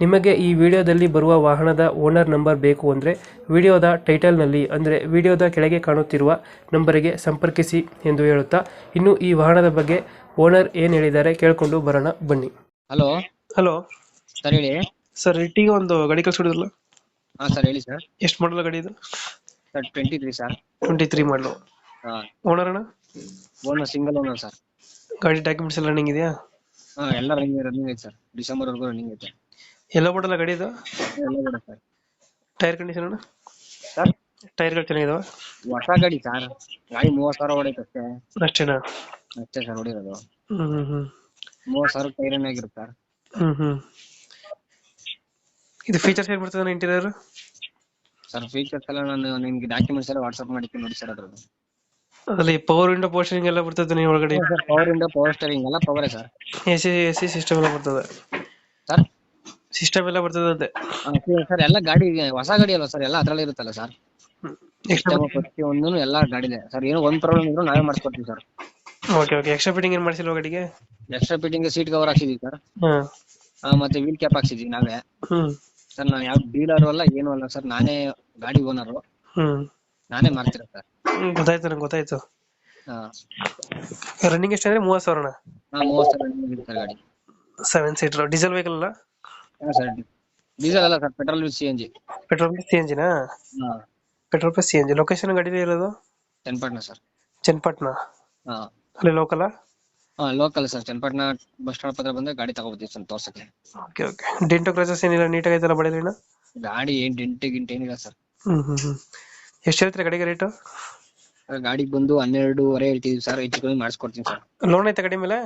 ನಿಮಗೆ ಈ ವಿಡಿಯೋದಲ್ಲಿ ಬರುವ ವಾಹನದ ಓನರ್ ನಂಬರ್ ಬೇಕು ಅಂದರೆ ವಿಡಿಯೋದ ಟೈಟಲ್ನಲ್ಲಿ ಅಂದರೆ ವಿಡಿಯೋದ ಕೆಳಗೆ ಕಾಣುತ್ತಿರುವ ನಂಬರಿಗೆ ಸಂಪರ್ಕಿಸಿ ಎಂದು ಹೇಳುತ್ತಾ ಇನ್ನು ಈ ವಾಹನದ ಬಗ್ಗೆ ಓನರ್ ಏನು ಹೇಳಿದ್ದಾರೆ ಕೇಳಿಕೊಂಡು ಬರೋಣ ಬನ್ನಿ. ಹಲೋ. ಹಲೋ. ಸರ್ ಹೇಳಿ. ಸರ್ ಇಟ್ಟಿಗೆ ಒಂದು ಗಾಡಿ ಕಳ್ಸಿಡಿದ್ರಲ್ಲ ಹಾಂ ಸರ್ ಹೇಳಿ ಸರ್. ಎಷ್ಟು ಮಾಡಲ್ಲ ಗಾಡಿ ಇದು? Sir twenty three sir. Twenty three ಮಾಡಲು ಹಾ. ಓನರ್ ಅಣ್ಣ? Owner single owner sir. ಗಾಡಿ ಡಾಕ್ಯುಮೆಂಟ್ಸ್ ಎಲ್ಲ ರನ್ನಿಂಗ್ ಇದೆಯಾ? ಹಾಂ ಎಲ್ಲ ರನ್ನಿಂಗ್ ರನ್ನಿಂಗ್ ಐತೆ ಸರ್. ಡಿಸೆಂಬರ್ ವರೆಗೂ ರನ್ನಿಂಗ್ ಐತೆ. ಎಲ್ಲ ಬಿಡಲ್ಲ ಗಾಡಿ ಇದು? ಎಲ್ಲ ಕೂಡ ಸರ್. ಟೈರ್ ಕಂಡೀಷನ್ ಅಣ್ಣ? ಸರ್? ಟೈರ್ಗಳು ಚೆನ್ನಾಗಿದಾವ? ಹೊಸ ಗಾಡಿ ಸರ್. ಗಾಡಿ ಮೂವತ್ತು ಸಾವಿರ ಹೊಡೈತೆ ಅಷ್ಟೇ. ಅಷ್ಟೇನಾ? ಅಷ್ಟೇ ಸರ್ ಹೊಡಿರೋದು. ಹ್ಮ್ ಹ್ಮ್ ಹ್ಮ್. ಮೂವತ್ತು ಸಾವಿರ ಟೈರನ್ ಆಗಿರುತ್ತೆ ಸರ್? ಹ್ಮ್ ಹ್ಮ್. ಇದು ಫೀಚರ್ಸ್ ಏನ್ ಬರ್ತದೆ ಇಂಟೀರಿಯರ್ ಸರ್ ಫೀಚರ್ಸ್ ಎಲ್ಲ ನಾನು ನಿಮಗೆ ಡಾಕ್ಯುಮೆಂಟ್ಸ್ ಎಲ್ಲ ವಾಟ್ಸಪ್ ಮಾಡಿ ನೋಡಿ ಸರ್ ಅದ್ರದ್ದು. ಅದರಲ್ಲಿ ಪವರ್ ವಿಂಡೋ ಪೋಸ್ಟರಿಂಗ್ ಎಲ್ಲ ಬರ್ತದೆ ನೀವು ಒಳಗಡೆ. ಪವರ್ ಇಂಡೋ ಪವರ್ ಸ್ಟೇರಿಂಗ್ ಎಲ್ಲ ಪವರೇ sir. A C A C system ಎಲ್ಲ ಬರ್ತದೆ. ಸಿಸ್ಟಮ್ ಎಲ್ಲ ಬರ್ತದಂತೆ ಸರ್ ಎಲ್ಲ ಗಾಡಿ ಹೊಸ ಗಾಡಿ ಅಲ್ವಾ ಸರ್? ಎಲ್ಲ ಅದ್ರಲ್ಲೇ ಇರುತ್ತಲ್ಲ ಸರ್? ಒಂದೂ ಪ್ರತಿಯೊಂದೂ ಎಲ್ಲ ಗಾಡಿದೆ ಸರ್ ಏನೋ ಒಂದ್ ಪ್ರಾಬ್ಲಮ್ ಇದ್ರು ನಾವೇ ಮಾಡ್ಕೊಡ್ತೀವಿ sir. Okay okay extra fitting ಏನ್ ಮಾಡ್ಸಿಲ್ಲ ಗಾಡಿಗೆ? ಎಕ್ಸ್ಟ್ರಾ ಫಿಟ್ಟಿಂಗ್ ಸೀಟ್ ಕವರ್ ಹಾಕ್ಸಿದೀವಿ ಸರ್. ಮತ್ತೆ ವೀಲ್ ಕ್ಯಾಪ್ ಹಾಕ್ಸಿದೀವಿ ನಾವೇ. ಸರ್ ನಾನು ಯಾವ ಡೀಲರ್ ಅಲ್ಲ ಏನು ಅಲ್ಲ ಸರ್. ನಾನೇ ಗಾಡಿ ಓನರು ಹ್ಮ್. ನಾನೇ ಮಾಡ್ತೀರ ಸರ್. ಗೊತ್ತಾಯ್ತು ನಂಗೆ ಗೊತ್ತಾಯ್ತು. ಹಾ. ರನ್ನಿಂಗ್ ಎಷ್ಟಂದ್ರೆ ಮೂವತ್ತು ಸಾವಿರ ಹಾ ಮೂವತ್ತು ಸಾವಿರ ಇದೆ ಗಾಡಿ. ಸೆವೆನ್ ಸೀಟರ್ ಡೀಸೆಲ್ ವೆಹಿಕಲ್ ಅಲ್ಲ? ಹಾ ಸರ್ ಡೀಸೆಲ್ ಅಲ್ಲ sir petrol with C N G petrol C ಎಂಜಿನಾ ಹಾ. Petrol plus C G location ಗಾಡಿ ಇರೋದು? ಚನ್ನಪಟ್ಟಣ ಸರ್. ಚನ್ನಪಟ್ಟಣ? ಹಾ. ಅಲ್ಲಿ ಲೋಕಲ್ ಹಾ local sir Channapatna bus stop ಹತ್ರ ಬಂದ್ರೆ ಗಾಡಿ ತಗೋಬೋದಿ ಸರ್ ತೋರ್ಸಕ್ಕೆ. ಓಕೆ ಓಕೆ ಡೆಂಟೋ ಕ್ರೈಸಸ್ ಏನಿಲ್ಲ ನೀಟಾಗಿ ಐತಲ್ಲ ಬಡಿದ್ರಿನ ಗಾಡಿ ಏನ್ ಡೆಂಟ್ ಗಿಂಟ್ ಏನಿಲ್ಲ ಸರ್. ಹ್ಮ್ ಹ್ಮ್ ಹ್ಮ್. ಎಷ್ಟು ಹೇಳ್ತೀರಾ ಗಾಡಿಗೆ ರೇಟು ಗಾಡಿಗೆ ಬಂದು ಹನ್ನೆರಡೂವರೆ ಹೇಳ್ತಿದೀವಿ ಸರ್ ಹೆಚ್ಚು ಕಮ್ಮಿ ಮಾಡಿಸ್ಕೊಡ್ತೀನಿ ಸರ್. ಲೋನ್ ಐತೆ ಗಾಡಿ ಮೇಲೆ?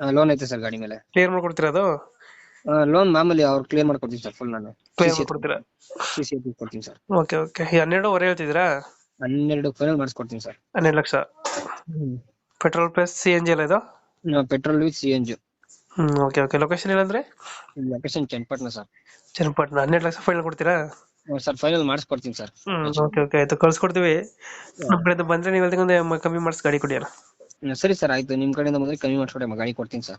ಲೋನ್ ಐತೆ ಸರ್ ಗಾಡಿ ಮೇಲೆ. ಕ್ಲಿಯರ್ ಮಾಡ್ಕೊಡ್ತೀರಾ ಅದು? ಲೋನ್ ಮಾಮೂಲಿ ಅವ್ರು ಕ್ಲಿಯರ್ ಮಾಡ್ಕೊಡ್ತೀನಿ ಸರ್ ಫುಲ್ ನಾನು. ಕ್ಲಿಯರ್ ಮಾಡ್ಕೊಡ್ತೀರಾ? ಸಿ ಸಿ ಕೊಡ್ತೀನಿ ಸರ್ ಓಕೆ ಓಕೆ ಹನ್ನೆರಡೂವರೆ ಹೇಳ್ತಿದ್ದೀರಾ? ಹನ್ನೆರಡು ಫೈನಲ್ ಮಾಡಿಸ್ಕೊಡ್ತೀನಿ ಸರ್ ಹನ್ನೆರಡು lakh. Petrol plus C N G ಎಲ್ಲ ಇದು? Petrol with C N G hmm okay okay location ಏನಂದ್ರೆ? Location Channapatna sir Channapatna. ಹನ್ನೆರಡು ಲಕ್ಷ ಫೈನಲ್ ಕೊಡ್ತೀರಾ? ಸರ್ ಫೈನಲ್ ಮಾಡಿಸ್ಕೊಡ್ತೀನಿ ಸರ್ ಹ್ಮ್ ಓಕೆ ಓಕೆ ಆಯ್ತು ಕಳ್ಸ್ಕೊಡ್ತೀವಿ. ನಮ್ಮ ಕಡೆಯಿಂದ ಬಂದ್ರೆ ನೀವು ಒಂದು ಕಮ್ಮಿ ಮಾಡಿಸಿ ಗಾಡಿ ಕೊಡಿ ಸರಿ ಸರ್ ಆಯ್ತು. ನಿಮ್ ಕಡೆಯಿಂದ ಬಂದ್ರೆ ಕಮ್ಮಿ ಮಾಡ್ಸ್ಕೊಡಿ ಗಾಡಿ ಕೊಡ್ತೀನಿ ಸರ್